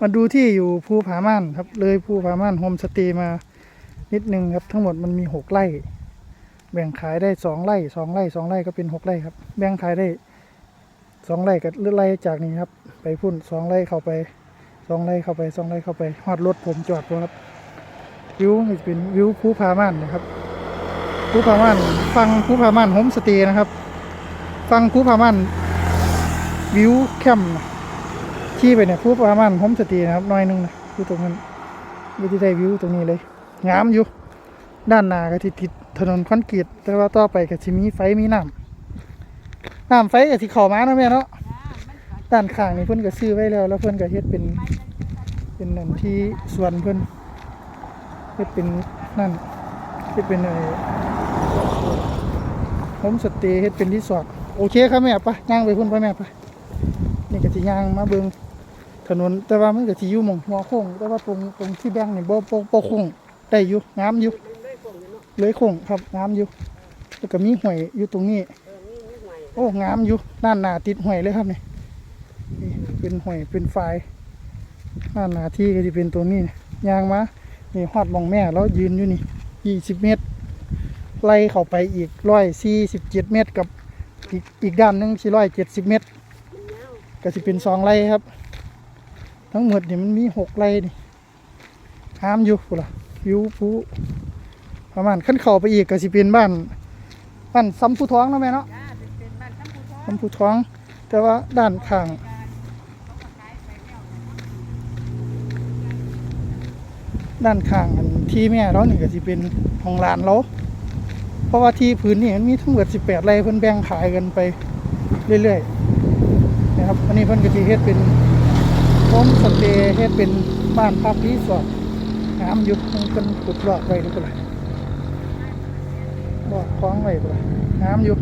มาดูที่อยู่ภูผาม่านครับ เลยภูผาม่านโฮมสเตย์มานิดนึงครับ ทั้งหมดมันมีหกไร่ แบ่งขายได้สองไร่สองไร่สองไร่ก็เป็นหกไร่ครับ แบ่งขายได้สองไร่กับไร่จากนี้ครับ ไปพุ่นสองไร่เข้าไปสองไร่เข้าไปสองไร่เข้าไปฮอดรถผมจอดครับวิวจะเป็นวิวภูผาม่านนะครับภูผาม่านฟังภูผาม่านโฮมสเตย์นะครับ ฟังภูผาม่านวิวแคมป์ ขี่ไปเนี่ยภูผาม่านโฮมสตย์นะครับน้อยนึงนะอยู่ตรงนั้นวิธีได้วิวตรงนี้เลยงามอยู่ ด้านหน้าก็ติดติดถนนคอนกรีตแต่ว่าต่อไปก็จะมีไฟมีน้ำน้ำไฟก็สิเข้ามาเนาะแม่เนาะด้านข้างนี่เพิ่นก็ซื้อไว้แล้ว แล้วเพิ่นก็เฮ็ดเป็นเป็นนั่นที่สวนเพิ่นเฮ็ดเป็นนั่นเฮ็ดเป็นไอ้โฮมสตย์เฮ็ดเป็นรีสอร์ทโอเคครับแม่ไปย่างไปพุ่นไปแม่ไปนี่ก็สิย่างมาเบิ่ง ถนนแต่ว่ามันก็สิอยู่หม่องหัวโค้งแต่ว่าตรงตรงที่แบงค์นี่บ่บ่บ่โค้งได้อยู่งามอยู่เลยโค้งครับงามอยู่แล้วก็มีห้วยอยู่ตรงนี้โอ้งามอยู่ด้านหน้าติดห้วยเลยครับนี่นี่เป็นห้วยเป็นฝายด้านหน้าที่ก็จะเป็นตัวนี้ยางมานี่ฮอดหมองแม่แล้วยืนอยู่นี่ยี่สิบเมตร ไล่เข้าไปอีกร้อยสี่สิบเจ็ดเมตรกับอีกอีกด้านหนึ่งสี่ร้อยเจ็ดสิบเมตร ก็สิเป็นสองไร่ครับ ทั้งหมดนี่มันมีหกไร่นี่ห้ามอยู่พุ่นล่ะวิวภูประมาณขั้นเข้าไปอีกก็สิเป็นบ้านบ้านซ้ำผู้ท้องเนาะแม่เนาะจ้าเป็นเป็นบ้านทั้งผู้ท้องซ้ำผู้ท้อง แต่ว่าด้านข้างด้านข้างอันที่แม่เรานี่ก็สิเป็นของหลานเราเพราะว่าที่พื้นนี่มันมีทั้งหมด 18ไร่เพิ่นแบ่งขายกันไปเรื่อยๆนะครับ อันนี้เพิ่นก็สิเฮ็ดเป็น โฮมสเตย์เฮ็ดเป็นบ้านพักรีสอร์ทน้ำอยู่มันเพิ่นขุดลอกไว้นี่พุ่นล่อกคล้องไว้พุ่นล่ะน้ำอยู่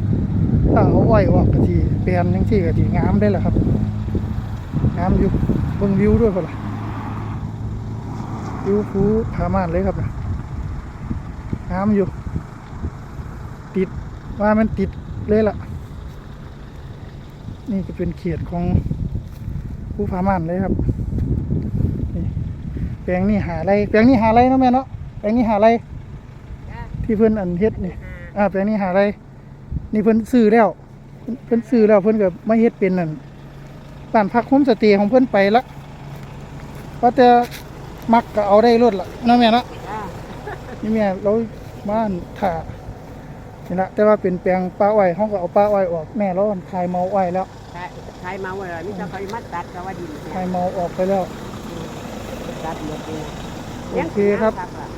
ถ้าเอาไว้ออกก็สิเปลี่ยนจังซี่ก็สิงามได้แหละครับงามอยู่เบิ่งวิวด้วยพุ่นล่ะวิวภูผามานเลยครับนะน้ำอยู่ติดว่ามันติดเลยล่ะ นี่ก็เป็นเขตของ ภูผาม่านเลยครับนี่แปลงนี่หาไรแปลงนี่หาไรเนาะแม่เนาะแปลงนี่หาไรจ้าที่เพิ่นอันเฮ็ดนี่อ่าอ่าแปลงนี่หาไรนี่เพิ่นซื้อแล้ว เพิ่นเพิ่นซื้อแล้วเพิ่นก็มาเฮ็ดเป็นนั่นบ้านพักโฮมสเตย์ของเพิ่นไปละว่าแต่มักก็เอาได้รถละเนาะแม่เนาะจ้านี่แม่เราบ้านถ่านี่ละแต่ว่าเป็นแปลงป้าอ้อยเขาก็เอาป้าอ้อยออกแม่เราคายเมาอ้อยแล้ว ใช่ใช้มาว่านี่จะไปมัดตัดก็ว่าดินคายเมาออกไปแล้ว ตัดหมดเลยโอเคครับอะ